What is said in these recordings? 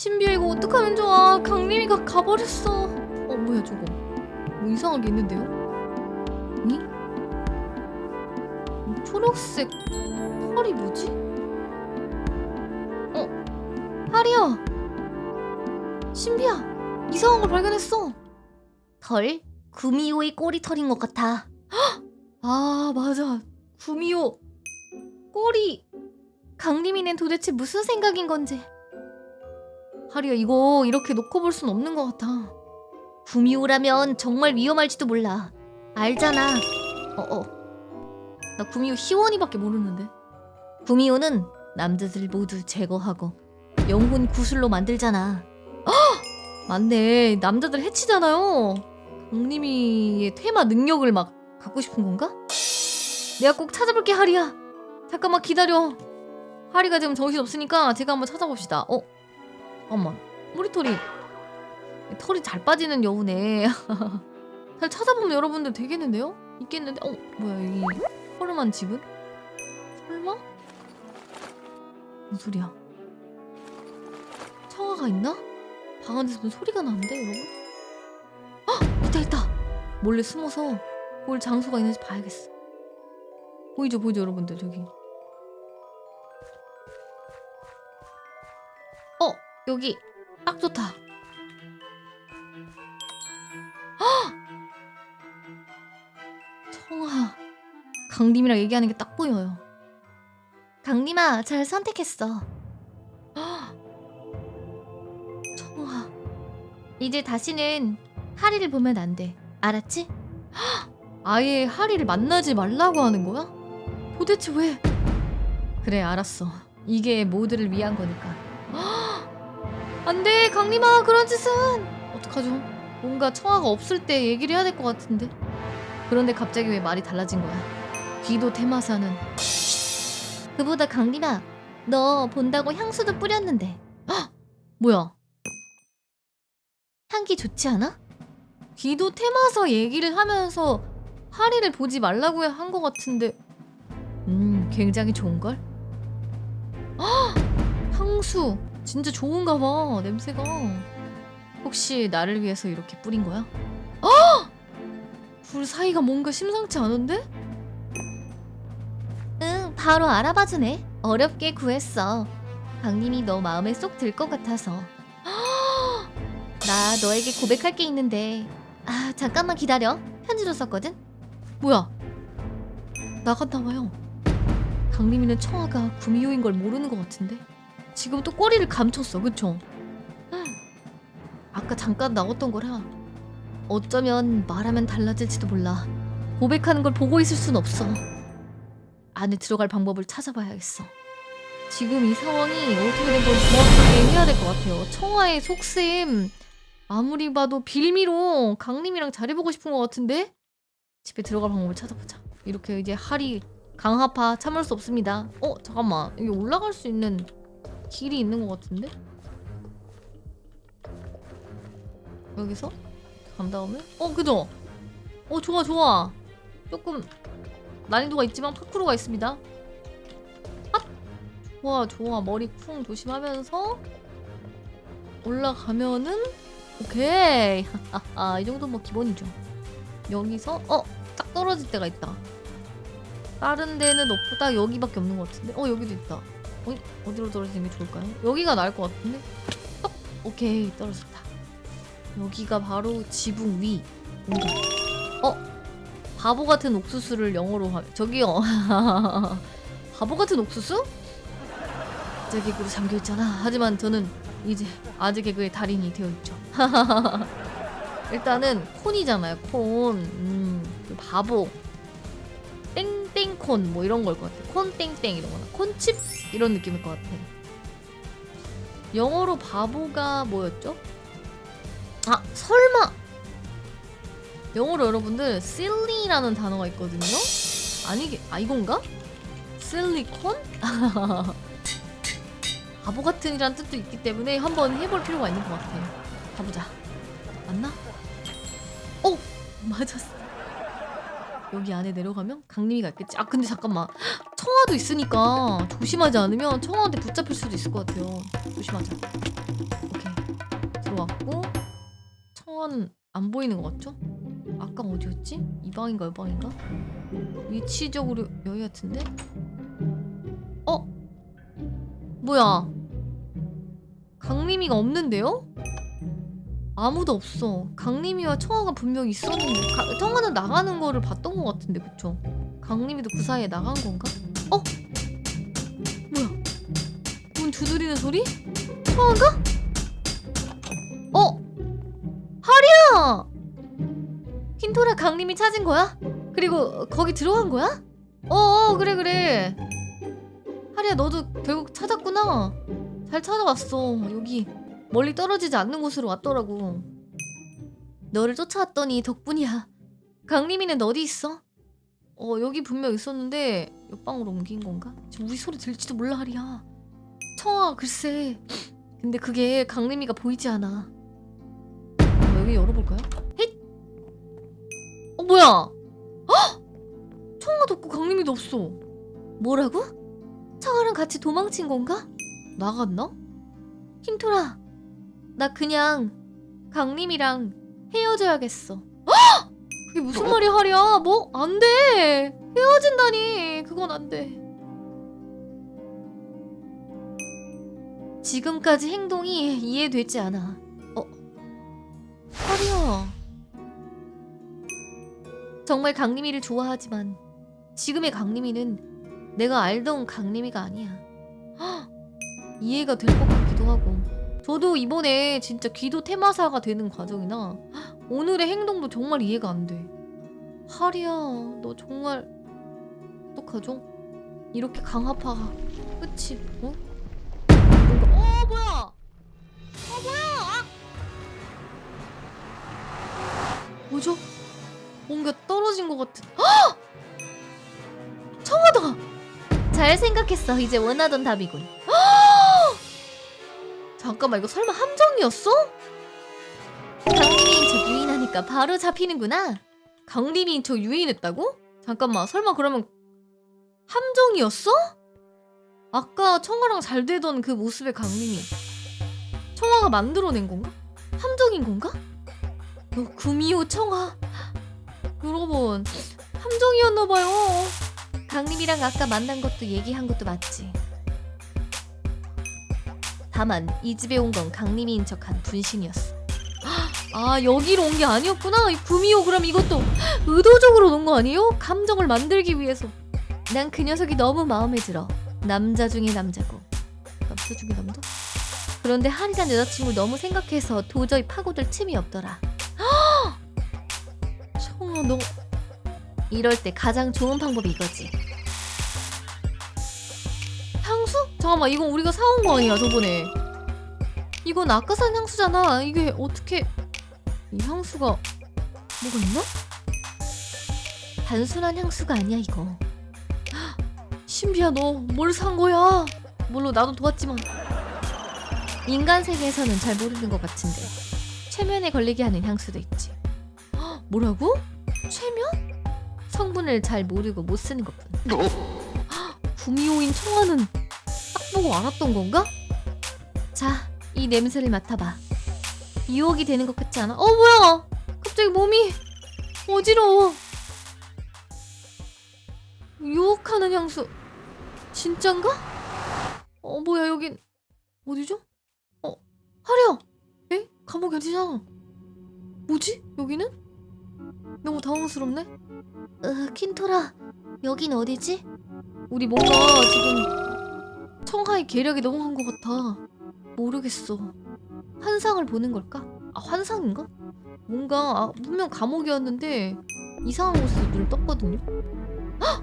신비야 이거 어떡하면 좋아 강림이가 가버렸어 어 뭐야 저거 뭐 이상한 게 있는데요? 응? 이 초록색 펄이 뭐지? 어? 하리야 신비야 이상한 걸 발견했어 털? 구미호의 꼬리털인 것 같아. 아 맞아 구미호 꼬리 강림이는 도대체 무슨 생각인 건지 하리야 이거 이렇게 놓고 볼 순 없는 것 같아 구미호라면 정말 위험할지도 몰라. 알잖아. 어어 나 구미호 희원이밖에 모르는데 구미호는 남자들 모두 제거하고 영혼 구슬로 만들잖아. 맞네 남자들 해치잖아요 강림이의 테마 능력을 막 갖고 싶은 건가? 내가 꼭 찾아볼게 하리야 잠깐만 기다려 하리가 지금 정신 없으니까 제가 한번 찾아봅시다 어? 잠깐만 머리털이 털이 잘 빠지는 여우네 잘 찾아보면 여러분들 되겠는데요? 있겠는데? 어? 뭐야 여기 허름한 집은? 설마? 무슨 소리야? 청아가 있나? 방 안에서 무슨 소리가 나는데 여러분? 아! 있다 있다! 몰래 숨어서 볼 장소가 있는지 봐야겠어 보이죠 보이죠 여러분들 저기 여기 딱 좋다 아! 청아 강림이랑 얘기하는 게 딱 보여요 강림아, 잘 선택했어. 청아 이제 다시는 하리를 보면 안 돼. 알았지? 아예 하리를 만나지 말라고 하는 거야? 도대체 왜? 그래 알았어. 이게 모두를 위한 거니까. 안돼 강림아 그런 짓은 어떡하죠? 뭔가 청아가 없을 때 얘기를 해야 될 것 같은데. 그런데 갑자기 왜 말이 달라진 거야? 귀도 테마사는 그보다 강림아, 너 본다고 향수도 뿌렸는데 뭐야? 향기 좋지 않아? 귀도 테마사 얘기를 하면서 하리를 보지 말라고 한 것 같은데 음 굉장히 좋은걸? 아! 향수 진짜 좋은가 봐 냄새가 혹시 나를 위해서 이렇게 뿌린 거야? 아! 둘 사이가 뭔가 심상치 않은데? 응, 바로 알아봐주네. 어렵게 구했어. 강림이 너 마음에 쏙 들 것 같아서. 나 너에게 고백할 게 있는데. 아, 잠깐만 기다려. 편지로 썼거든? 뭐야 나갔나 봐요 강림이는 청아가 구미호인 걸 모르는 것 같은데 지금 또 꼬리를 감췄어 그쵸? 아까 잠깐 나왔던 거라 어쩌면 말하면 달라질지도 몰라. 고백하는 걸 보고 있을 순 없어. 안에 들어갈 방법을 찾아봐야겠어. 지금 이 상황이 어떻게 된 건지 정확하게 해야 될 것 같아요. 청아의 속셈. 아무리 봐도 빌미로 강림이랑 잘해보고 싶은 것 같은데? 집에 들어갈 방법을 찾아보자. 이렇게 이제 할이 강하파 참을 수 없습니다. 어 잠깐만. 여기 올라갈 수 있는 길이 있는 것 같은데? 여기서 간 다음에 어 그죠? 어 좋아 좋아. 조금 난이도가 있지만 파쿠르가 있습니다. 아 좋아 좋아 머리 쿵 조심하면서 올라가면은 오케이 이 정도 뭐 기본이죠. 여기서 어 딱 떨어질 때가 있다. 다른 데는 없고 딱 여기밖에 없는 것 같은데. 어 여기도 있다. 어 어디로 떨어지는 게 좋을까요? 여기가 나을 것 같은데. 딱 오케이 떨어졌다. 여기가 바로 지붕 위. 온다. 어 바보 같은 옥수수를 영어로 하 저기요. 바보 같은 옥수수? 제 개그로 잠겨 있잖아. 하지만 저는 이제 아재 개그의 달인이 되어 있죠. 일단은 콘이잖아요. 콘. 음, 그 바보. 땡땡콘 뭐 이런 걸 것 같아. 콘 땡땡 이런 거나 콘칩 이런 느낌일 것 같아. 영어로 바보가 뭐였죠? 아 설마 영어로 여러분들 silly라는 단어가 있거든요. 아니게 아 이건가? 실리콘? 바보 같은 이란 뜻도 있기 때문에 한번 해볼 필요가 있는 것 같아. 가보자. 맞나? 어 맞았어. 여기 안에 내려가면 강림이가 있겠지. 아 근데 잠깐만 청아도 있으니까 조심하지 않으면 청아한테 붙잡힐 수도 있을 것 같아요. 조심하자. 같고 청아는 안 보이는 것 같죠? 아까 어디였지? 이 방인가 이 방인가? 위치적으로 여기 같은데? 어? 뭐야? 강림이가 없는데요? 아무도 없어. 강림이와 청아가 분명히 있었는데 가, 청아는 나가는 거를 봤던 것 같은데 그쵸? 강림이도 그 사이에 나간 건가? 어? 뭐야? 문 두드리는 소리? 청아가? 어? 하리야! 킨토라 강림이 찾은 거야? 그리고 거기 들어간 거야? 어어 그래 그래 하리야 너도 결국 찾았구나 잘 찾아왔어 여기 멀리 떨어지지 않는 곳으로 왔더라고 너를 쫓아왔더니 덕분이야 강림이는 어디 있어? 어 여기 분명 있었는데 옆방으로 옮긴 건가? 지금 우리 소리 들릴지도 몰라 하리야 청아 글쎄 근데 그게 강림이가 보이지 않아 어, 여기 열어볼까요? 헷! 어 뭐야 헉! 청아도 없고 강림이도 없어 뭐라고? 청아랑 같이 도망친 건가? 나갔나? 킨토라 나 그냥 강림이랑 헤어져야겠어 헉! 그게 무슨 말이야 하리야 뭐? 안 돼! 헤어진다니! 그건 안 돼. 지금까지 행동이 이해되지 않아. 어? 하리야. 정말 강림이를 좋아하지만 지금의 강림이는 내가 알던 강림이가 아니야. 헉! 이해가 될 것 같기도 하고. 저도 이번에 진짜 귀도 테마사가 되는 과정이나 오늘의 행동도 정말 이해가 안 돼. 하리야, 너 정말 어떡하죠? 이렇게 강화파가 끝이 어? 뭔가 어 뭐야? 어 뭐야? 아! 뭐죠? 뭔가 떨어진 것 같은. 헉! 청하다. 잘 생각했어. 이제 원하던 답이군. 잠깐만 이거 설마 함정이었어? 강림이 인 척 유인하니까 바로 잡히는구나. 강림이 저 유인했다고? 잠깐만 설마 그러면 함정이었어? 아까 청아랑 잘 되던 그 모습의 강림이 청아가 만들어낸 건가? 함정인 건가? 너 구미호 청아 여러분 함정이었나봐요 강림이랑 아까 만난 것도 얘기한 것도 맞지. 다만 이 집에 온 건 강림이 인 척한 분신이었어. 아 여기로 온 게 아니었구나 이 구미호 그럼 이것도 의도적으로 놓은 거 아니에요? 감정을 만들기 위해서 난 그 녀석이 너무 마음에 들어. 남자 중에 남자고. 남자 중에 남자? 그런데 한이란 여자친구 너무 생각해서 도저히 파고들 틈이 없더라. 청아 너 이럴 때 가장 좋은 방법이 이거지. 향수? 잠깐만 이건 우리가 사온 거 아니야 저번에 이건 아까 산 향수잖아 이게 어떻게 이 향수가 뭐가 있나? 단순한 향수가 아니야 이거. 신비야 너 뭘 산 거야? 물론 나도 도왔지만 인간 세계에서는 잘 모르는 것 같은데 최면에 걸리게 하는 향수도 있지. 뭐라고? 최면? 성분을 잘 모르고 못 쓰는 것뿐. 구미호인 청아는 딱 보고 알았던 건가? 자, 이 냄새를 맡아봐. 유혹이 되는 것 같지 않아? 어 뭐야 갑자기 몸이 어지러워 유혹하는 향수 진짠가? 어 뭐야 여긴 어디죠? 어 하랴 에? 감옥이 아니잖아 뭐지 여기는? 너무 당황스럽네 으, 킨토라, 여긴 어디지? 우리 뭔가 지금 청하의 계략이 너무 한 것 같아 모르겠어 환상을 보는 걸까? 아 환상인가? 뭔가 아, 분명 감옥이었는데 이상한 곳에서 눈을 떴거든요 헉!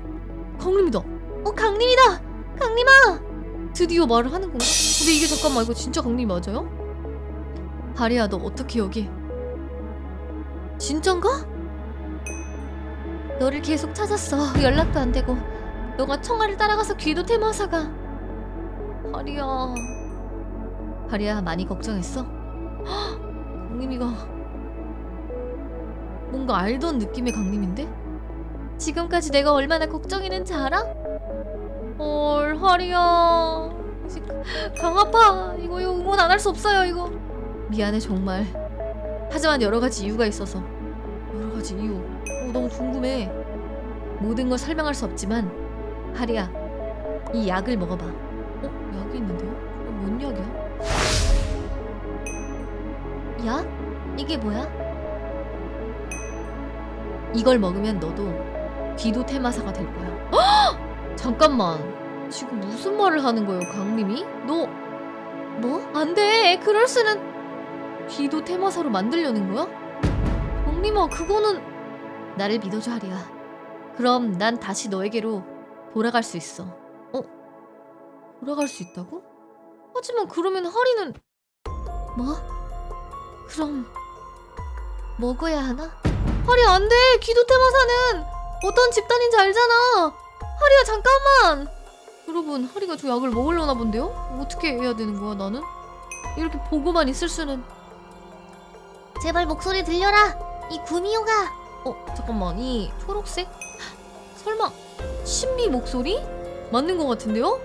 강림이다 어, 강림이다! 강림아! 드디어 말을 하는 건가? 근데 이게 잠깐만 이거 진짜 강림이 맞아요? 하리야 너 어떻게 여기 진짠가? 너를 계속 찾았어. 연락도 안 되고. 너가 청아를 따라가서 귀도 테마사가. 하리야 하리야 많이 걱정했어? 헉! 강림이가 뭔가 알던 느낌의 강림인데? 지금까지 내가 얼마나 걱정했는지 알아? 헐 하리야 이제 강아파 이거 이거 응원 안 할 수 없어요 이거 미안해 정말. 하지만 여러 가지 이유가 있어서 여러 가지 이유. 어, 너무 궁금해. 모든 걸 설명할 수 없지만 하리야 이 약을 먹어봐. 어 약이 있는데요? 어, 뭔 약이야? 야? 이게 뭐야? 이걸 먹으면 너도 귀도 테마사가 될 거야. 헉! 잠깐만. 지금 무슨 말을 하는 거예요, 강림이? 너 뭐? 안 돼. 그럴 수는 귀도 테마사로 만들려는 거야? 강림아, 그거는 나를 믿어줘, 하리야. 그럼 난 다시 너에게로 돌아갈 수 있어. 어? 돌아갈 수 있다고? 하지만 그러면 하리는 뭐? 그럼 먹어야 하나? 하리 안 돼. 기도 테마사는 어떤 집단인지 알잖아. 하리야 잠깐만. 여러분 하리가 저 약을 먹으려나 본데요? 어떻게 해야 되는 거야 나는? 이렇게 보고만 있을 수는. 제발 목소리 들려라. 이 구미호가 어 잠깐만 이 초록색? 설마 신비 목소리? 맞는 것 같은데요?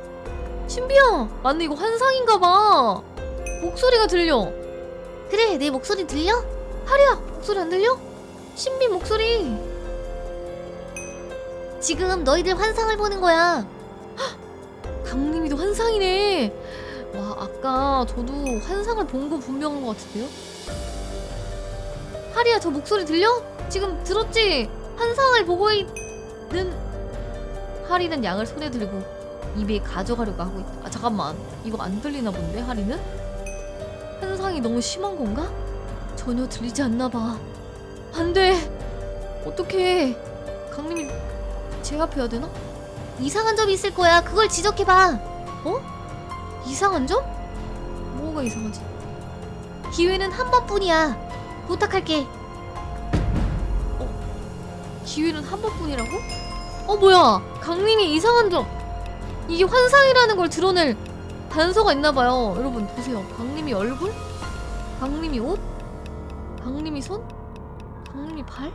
신비야 맞네 이거 환상인가 봐. 목소리가 들려. 그래 내 목소리 들려? 하리야 목소리 안 들려? 신비 목소리. 지금 너희들 환상을 보는 거야. 강림이도 환상이네. 와, 아까 저도 환상을 본 거 분명한 것 같은데요? 하리야, 저 목소리 들려? 지금 들었지? 환상을 보고 있는 하리는 양을 손에 들고 입에 가져가려고 하고 있다. 아, 잠깐만. 이거 안 들리나 본데, 하리는? 환상이 너무 심한 건가? 전혀 들리지 않나 봐. 안 돼! 어떡해. 강림이 제압해야 되나? 이상한 점이 있을 거야. 그걸 지적해봐. 이상한 점? 뭐가 이상하지? 기회는 한 번뿐이야. 부탁할게. 기회는 한 번뿐이라고? 어 뭐야 강림이 이상한 점 이게 환상이라는 걸 드러낼 단서가 있나봐요 여러분 보세요 강림이 얼굴? 강림이 옷? 강림이 손? 강림이 발?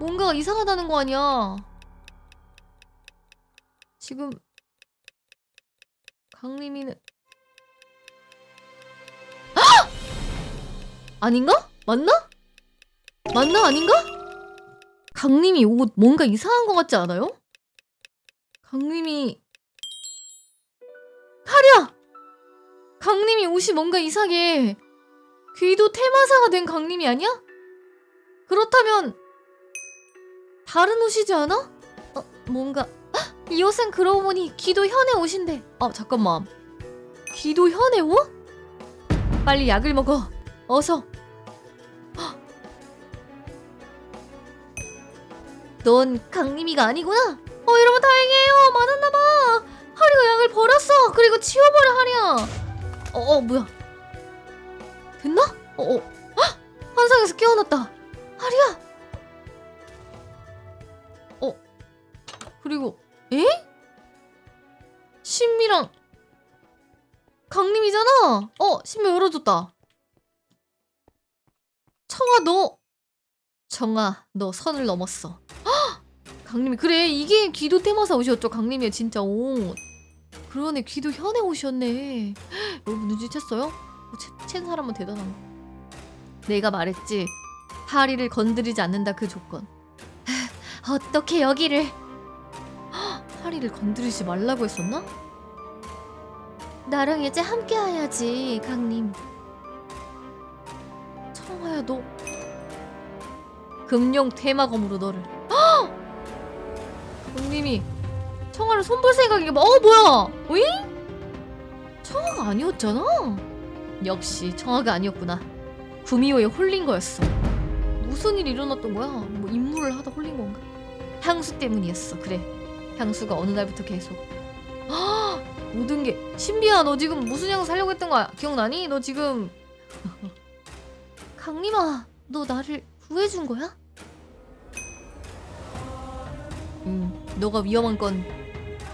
뭔가가 이상하다는 거 아니야 지금 강림이는 아! 아닌가? 맞나? 맞나 아닌가? 강림이 옷 뭔가 이상한 것 같지 않아요? 강림이 하랴! 강림이 옷이 뭔가 이상해. 귀도 테마사가 된 강림이 아니야? 그렇다면 다른 옷이지 않아? 어, 뭔가 헉! 이 옷은 그러고 보니 귀도 현의 옷인데. 아 잠깐만. 귀도 현의 옷? 빨리 약을 먹어. 어서. 넌 강림이가 아니구나. 어 여러분 다행이에요. 맞았나봐. 하리가 약을 버렸어. 그리고 치워버려 하리야. 어, 어 뭐야? 됐나? 어, 어. 헉! 환상에서 깨어났다. 하리야. 어. 그리고 에? 신미랑 강림이잖아. 어 신미 열어줬다. 청아 너 정아 너 선을 넘었어. 강림이 그래 이게 귀도 테마사 옷이었죠 강림이의 진짜 옷 그러네 귀도 현의 옷이었네 여러분 눈치챘어요? 어, 채, 챈 사람은 대단한 거 내가 말했지 하리를 건드리지 않는다 그 조건 어떻게 여기를? 하리를 건드리지 말라고 했었나? 나랑 이제 함께 해야지, 강림. 청아야 너 금룡 테마검으로 너를 강림이 청아를 손볼 생각이 어 뭐야? 오잉? 청아가 아니었잖아. 역시 청아가 아니었구나. 구미호에 홀린 거였어. 무슨 일이 일어났던 거야? 뭐 임무를 하다 홀린 건가? 향수 때문이었어. 그래. 향수가 어느 날부터 계속. 아 모든 게. 신비야 너 지금 무슨 향수 살려고 했던 거야? 기억나니? 너 지금. 강림아, 너 나를 구해준 거야? 음, 너가 위험한 건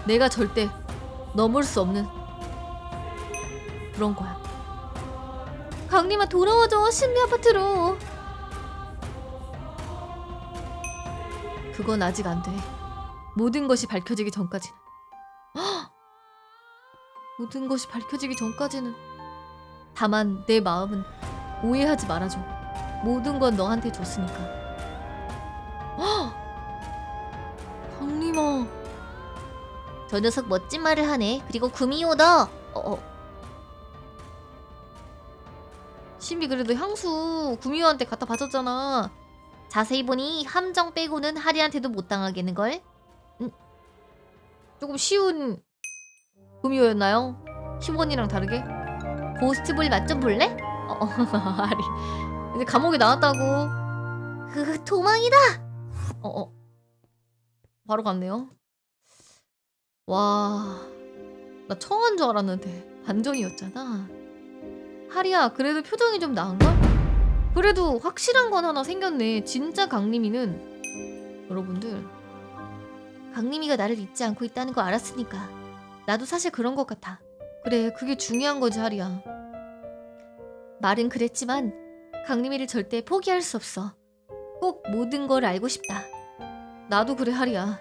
내가 절대 넘을 수 없는 그런 거야. 강림아 돌아와줘, 신비 아파트로. 그건 아직 안 돼. 모든 것이 밝혀지기 전까지는. 헉! 모든 것이 밝혀지기 전까지는 다만 내 마음은 오해하지 말아줘. 모든 건 너한테 줬으니까. 헉! 강림아. 저 녀석 멋진 말을 하네. 그리고 구미호다. 어, 어. 신비 그래도 향수 구미호한테 갖다 바쳤잖아. 자세히 보니 함정 빼고는 하리한테도 못 당하겠는걸? 조금 쉬운 구미호였나요? 희원이랑 다르게? 고스트볼 맛 좀 볼래? 어, 어, 아리. 이제 감옥에 나왔다고. 그 도망이다. 어, 어. 바로 갔네요. 와. 나 청한 줄 알았는데 반전이었잖아. 하리야, 그래도 표정이 좀 나은걸? 그래도 확실한 건 하나 생겼네. 진짜 강림이는 여러분들 강림이가 나를 잊지 않고 있다는 거 알았으니까. 나도 사실 그런 것 같아. 그래 그게 중요한 거지 하리야. 말은 그랬지만 강림이를 절대 포기할 수 없어. 꼭 모든 걸 알고 싶다. 나도 그래 하리야.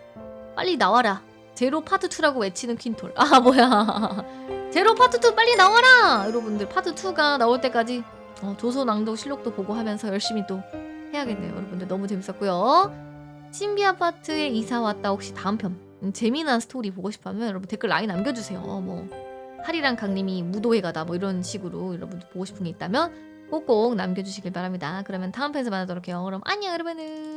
빨리 나와라. 제로 파트 2라고 외치는 퀸톨. 아 뭐야. 제로 파트 2 빨리 나와라. 여러분들 파트 2가 나올 때까지 어, 낭독 실력도 보고 하면서 열심히 또 해야겠네요. 여러분들 너무 재밌었고요. 신비 아파트에 이사 왔다 혹시 다음 편 음, 재미난 스토리 보고 싶으면 여러분 댓글 라인 남겨주세요. 뭐 하리랑 강림이 무도회 가다 뭐 이런 식으로 여러분들 보고 싶은 게 있다면 꼭꼭 남겨주시길 바랍니다. 그러면 다음 편에서 만나도록 해요. 그럼 안녕 여러분들.